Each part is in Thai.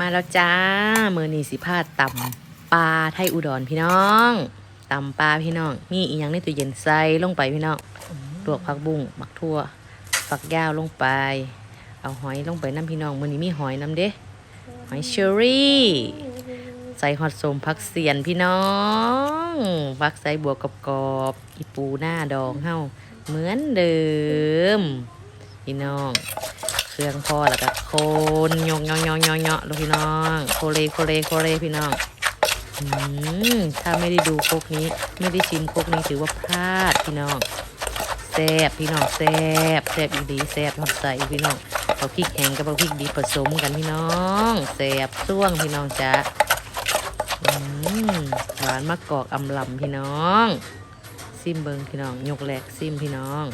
มาแล้วจ้ามือนีสิพาตำปลาไทยอุดรพี่น้องตำปลาพี่น้อง มีอีกอย่างในตู้เย็นใส่ลงไปพี่น้องลวกผักบุ้งบักทั่วฝักยาวลงไป เอาหอยลงไปน้ำพี่น้องมือนี้มีหอยน้ำเด้หอยเชอรี่ ใส่ฮอตสมพักเสียนพี่น้องพักใส่บวกกับกรอบอีปูหน้าดองเฮาเหมือนเดิม พี่น้อง เครื่องพอแล้วก็โคนยงยองยองยองยองลูกพี่น้อง โคเลโคเลโคเลพี่น้องถ้าไม่ได้ดูโคกนี้ ไม่ได้ชิมโคกนี้ถือว่าพลาดพี่น้องแซบพี่น้องแซบแซบอีดีแซบทอดใส่พี่น้องเอาพริกแห้งกับเอาพริกดีผสมกันพี่น้องแซบซ่วงพี่น้องจ้าหวานมะกอกอำลำพี่น้อง ซิมเบิงพี่น้อง ยกแหลกซิมพี่น้อง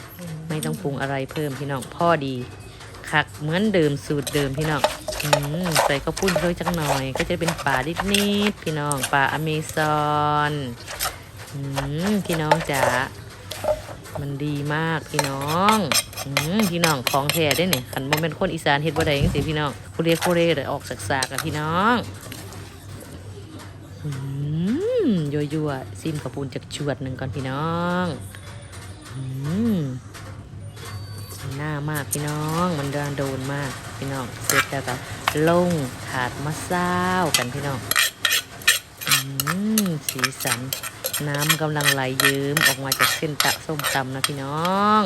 ไม่ต้องปรุงอะไรเพิ่มพี่น้องพ่อดี คักเหมือนเดิมสูตรเดิมพี่น้องอืมใส่ข้าวปุ้นด้วยจังหน่อย ก็จะเป็นป่าดิดนิดๆพี่น้องป่าอเมซอนอืมพี่น้องจ๋ามันดีมากพี่น้องอืมพี่น้องของแท้ได้เนี่ยขันโมเป็นคนอีสานเฮ็ดบ่ได้จังซี่พี่น้องโคเรโคเรเลยออกสักๆอะพี่น้องอืมยั่วๆซิมข้าวปุ้นจากชวดหนึ่งก่อนพี่น้องอืมามากพี่น้อง มันโดนมากพี่น้องเสร็จแล้วก็ลงถาดมะซ้าวกันพี่น้องอสีสัน น้ำกำลังไหลเยิ้มออกมาจากเส้นตะส้มตำนะพี่น้อง